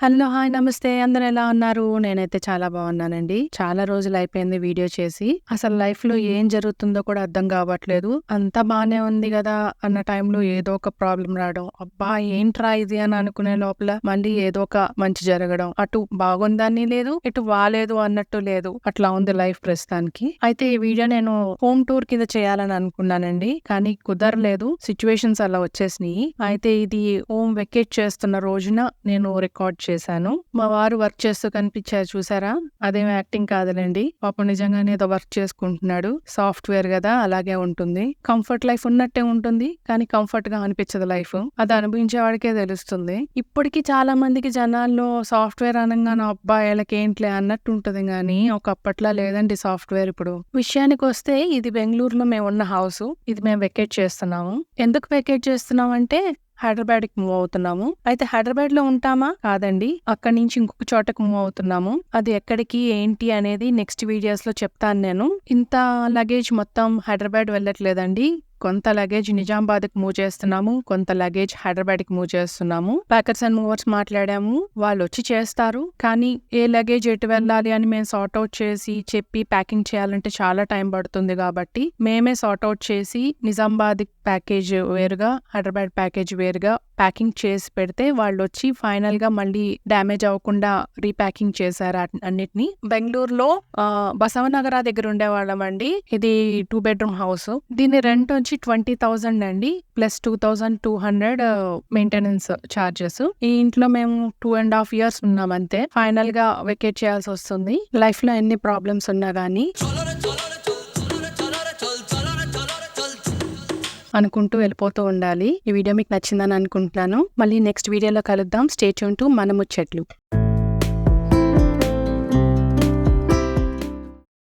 Hello hi నమస్తే. అందరు ఎలా ఉన్నారు? నేనైతే చాలా బాగున్నానండి. చాలా రోజులు అయిపోయింది వీడియో చేసి. అసలు లైఫ్లో ఏం జరుగుతుందో కూడా అర్థం కావట్లేదు. అంతా బానే ఉంది కదా అన్న టైంలో ఏదో ఒక ప్రాబ్లం రావడం. అబ్బా ఏంట్రా ఇది అని అనుకునే లోపల మళ్ళీ ఏదో ఒక మంచి జరగడం. అటు బాగుందని లేదు ఇటు బాలేదు అన్నట్టు లేదు. అట్లా ఉంది లైఫ్ ప్రస్తుతానికి. అయితే ఈ వీడియో నేను హోమ్ టూర్ కింద చేయాలని అనుకున్నానండి. కానీ కుదరలేదు. సిచ్యువేషన్స్ అలా వచ్చేసినాయి. అయితే ఇది హోమ్ వెకేట్ చేస్తున్న రోజున నేను రికార్డ్ చేశాను. మా వారు వర్క్ చేస్తూ కనిపించారు చూసారా? అదేం యాక్టింగ్ కాదులేండి. పాపం నిజంగానే ఏదో వర్క్ చేసుకుంటున్నాడు. సాఫ్ట్వేర్ కదా అలాగే ఉంటుంది. కంఫర్ట్ లైఫ్ ఉన్నట్టే ఉంటుంది కానీ కంఫర్ట్గా అనిపించదు లైఫ్. అది అనుభవించే వాడికే తెలుస్తుంది. ఇప్పటికీ చాలా మందికి జనాల్లో సాఫ్ట్వేర్ అనగానే అబ్బాయిలకి ఏంట్లే అన్నట్టు ఉంటది కానీ ఒకప్పట్లా లేదండి సాఫ్ట్వేర్ ఇప్పుడు. విషయానికి వస్తే ఇది బెంగళూరులో మేము ఉన్న హౌస్. ఇది మేము వెకేట్ చేస్తున్నాము. ఎందుకు వెకేట్ చేస్తున్నాం అంటే హైదరాబాద్కి మూవ్ అవుతున్నాము. అయితే హైదరాబాద్లో ఉంటామా? కాదండి. అక్కడి నుంచి ఇంకొక చోటకు మూవ్ అవుతున్నాము. అది ఎక్కడికి ఏంటి అనేది నెక్స్ట్ వీడియోస్లో చెప్తాను నేను. ఇంత లగేజ్ మొత్తం హైదరాబాద్ వెళ్ళట్లేదండి. కొంత లగేజ్ నిజామాబాద్కి మూవ్ చేస్తున్నాము కొంత లగేజ్ హైదరాబాద్కి మూవ్ చేస్తున్నాము. ప్యాకర్స్ అండ్ మూవర్స్ మాట్లాడాము వాళ్ళు వచ్చి చేస్తారు. కానీ ఏ లగేజ్ ఎటు వెళ్ళాలి అని మేము సార్ట్ అవుట్ చేసి చెప్పి ప్యాకింగ్ చేయాలంటే చాలా టైం పడుతుంది కాబట్టి మేమే సార్ట్ అవుట్ చేసి నిజామాబాద్ ప్యాకేజ్ వేరుగా హైదరాబాద్ ప్యాకేజ్ వేరుగా ప్యాకింగ్ చేసి పెడితే వాళ్ళు వచ్చి ఫైనల్గా మళ్ళీ డ్యామేజ్ అవ్వకుండా రీప్యాకింగ్ చేశారు అన్నిటిని. బెంగళూరులో బసవనగర దగ్గర ఉండేవాళ్ళం అండి ఇది టూ బెడ్రూమ్ హౌస్ దీని రెంట్ వచ్చి ట్వంటీ థౌజండ్ అండి plus two thousand two hundred maintenance charges ఈ ఇంట్లో మేము టూ అండ్ హాఫ్ ఇయర్స్ ఉన్నాం అంతే. ఫైనల్గా వెకేట్ చేయాల్సి వస్తుంది. లైఫ్లో ఎన్ని ప్రాబ్లమ్స్ ఉన్నా గానీ అనుకుంటూ వెళ్ళిపోతూ ఉండాలి. ఈ వీడియో మీకు నచ్చిందని అనుకుంటున్నాను. మళ్ళీ నెక్స్ట్ వీడియోలో కలుద్దాం. స్టేట్ ఉంటూ టు చెట్లు